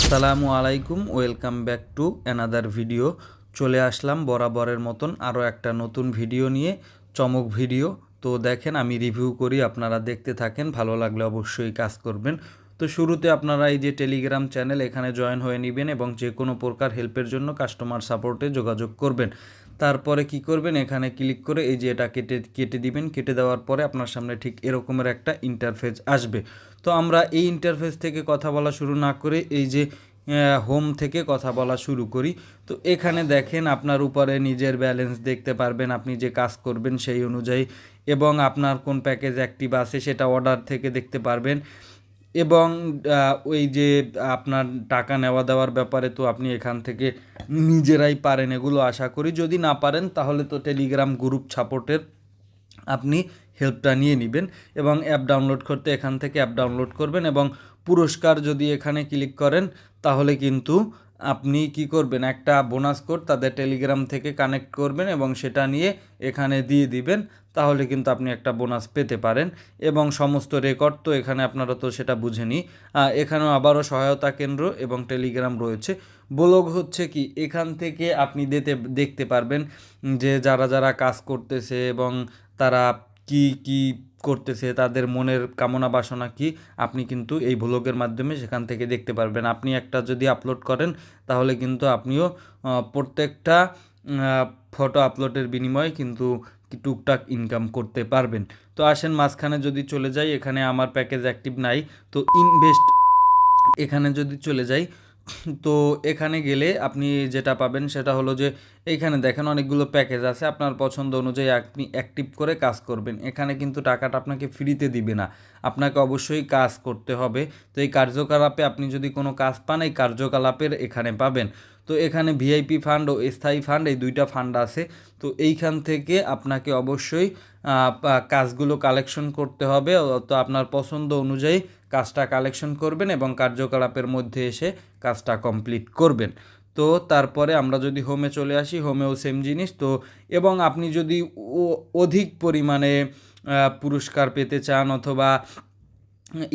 আসসালামু আলাইকুম, welcome back to another video. চলে আসলাম বরাবরের মতন আরও একটা নতুন ভিডিও নিয়ে, চমক ভিডিও। তো দেখেন, আমি রিভিউ করি, আপনারা দেখতে থাকেন, ভালো লাগলে অবশ্যই কাজ করবেন। তো শুরুতে আপনারা এই যে টেলিগ্রাম চ্যানেল, এখানে জয়েন হয়ে নেবেন এবং যে কোনো প্রকার হেল্পের জন্য কাস্টমার সাপোর্টে যোগাযোগ করবেন। তারপরে কি করবেন? এখানে ক্লিক করে এই যে এটা কেটে কেটে দিবেন। কেটে দেওয়ার পরে আপনার সামনে ঠিক এরকমের একটা ইন্টারফেস আসবে। তো আমরা এই ইন্টারফেস থেকে কথা বলা শুরু না করে এই যে হোম থেকে কথা বলা শুরু করি। তো এখানে দেখেন আপনার উপরে নিজের ব্যালেন্স দেখতে পারবেন, আপনি যে কাজ করবেন সেই অনুযায়ী এবং আপনার কোন প্যাকেজ অ্যাক্টিভ আছে সেটা অর্ডার থেকে দেখতে পারবেন। এবং ওই যে আপনার টাকা নেওয়া দেওয়ার ব্যাপারে তো আপনি এখান থেকে নিজেরাই পারেন এগুলো আশা করি। যদি না পারেন, তাহলে তো টেলিগ্রাম গ্রুপ সাপোর্টের আপনি হেল্পটা নিয়ে নেবেন এবং অ্যাপ ডাউনলোড করতে এখান থেকে অ্যাপ ডাউনলোড করবেন এবং পুরস্কার যদি এখানে ক্লিক করেন, তাহলে কিন্তু আপনি কি করবেন? একটা বোনাস কোড তাদের টেলিগ্রাম থেকে কানেক্ট করবেন এবং সেটা নিয়ে এখানে দিয়ে দিবেন, তাহলে কিন্তু আপনি একটা বোনাস পেতে পারেন। এবং সমস্ত রেকর্ড তো এখানে আপনারা তো সেটা বুঝেনি। এখানেও আবারও সহায়তা কেন্দ্র এবং টেলিগ্রাম রয়েছে। ব্লগ হচ্ছে কি? এখান থেকে আপনি দিতে, দেখতে পারবেন যে যারা যারা কাজ করতেছে এবং তারা কি কি করতেছে, তাদের মনের কামনা বাসনা কি, আপনি কিন্তু এই ভ্লগের মাধ্যমে সেখান থেকে দেখতে পারবেন। আপনি একটা যদি আপলোড করেন, তাহলে কিন্তু আপনিও প্রত্যেকটা ফটো আপলোডের বিনিময়ে কিন্তু টুকটাক ইনকাম করতে পারবেন। তো আসেন মাঝখানে যদি চলে যাই, এখানে আমার প্যাকেজ অ্যাক্টিভ নাই, তো ইনভেস্ট এখানে যদি চলে যাই, তো এখানে গেলে আপনি যেটা পাবেন সেটা হলো যে এইখানে দেখেন অনেকগুলো প্যাকেজ আছে, আপনার পছন্দ অনুযায়ী আপনি অ্যাক্টিভ করে কাজ করবেন। এখানে কিন্তু টাকাটা আপনাকে ফ্রিতে দিবে না, আপনাকে অবশ্যই কাজ করতে হবে। তো এই কার্যকলাপে আপনি যদি কোনো কাজ পান, এই কার্যকলাপের এখানে পাবেন। তো এখানে ভিআইপি ফান্ড ও স্থায়ী ফান্ড, এই দুইটা ফান্ড আছে। তো এইখান থেকে আপনাকে অবশ্যই কাজগুলো কালেকশন করতে হবে। তো আপনার পছন্দ অনুযায়ী কাজটা কালেকশন করবেন এবং কার্যকলাপের মধ্যে এসে কাজটা কমপ্লিট করবেন। তো তারপরে আমরা যদি হোমে চলে আসি হোমেও সেম জিনিস। তো এবং আপনি যদি অধিক পরিমাণে পুরস্কার পেতে চান অথবা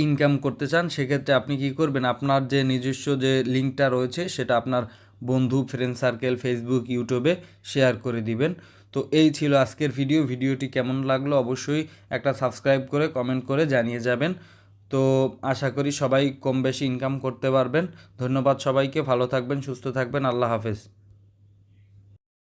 ইনকাম করতে চান, সেক্ষেত্রে আপনি কি করবেন? আপনার যে নিজস্ব যে লিঙ্কটা রয়েছে, সেটা আপনার বন্ধু ফ্রেন্ড সার্কেল ফেসবুক ইউটিউবে শেয়ার করে দিবেন। তো এই ছিল আজকের ভিডিও ভিডিওটি কেমন লাগল অবশ্যই একটা সাবস্ক্রাইব করে কমেন্ট করে জানিয়ে যাবেন। তো আশা করি সবাই কম বেশি ইনকাম করতে পারবেন। ধন্যবাদ সবাইকে, ভালো থাকবেন, সুস্থ থাকবেন, আল্লাহ হাফেজ।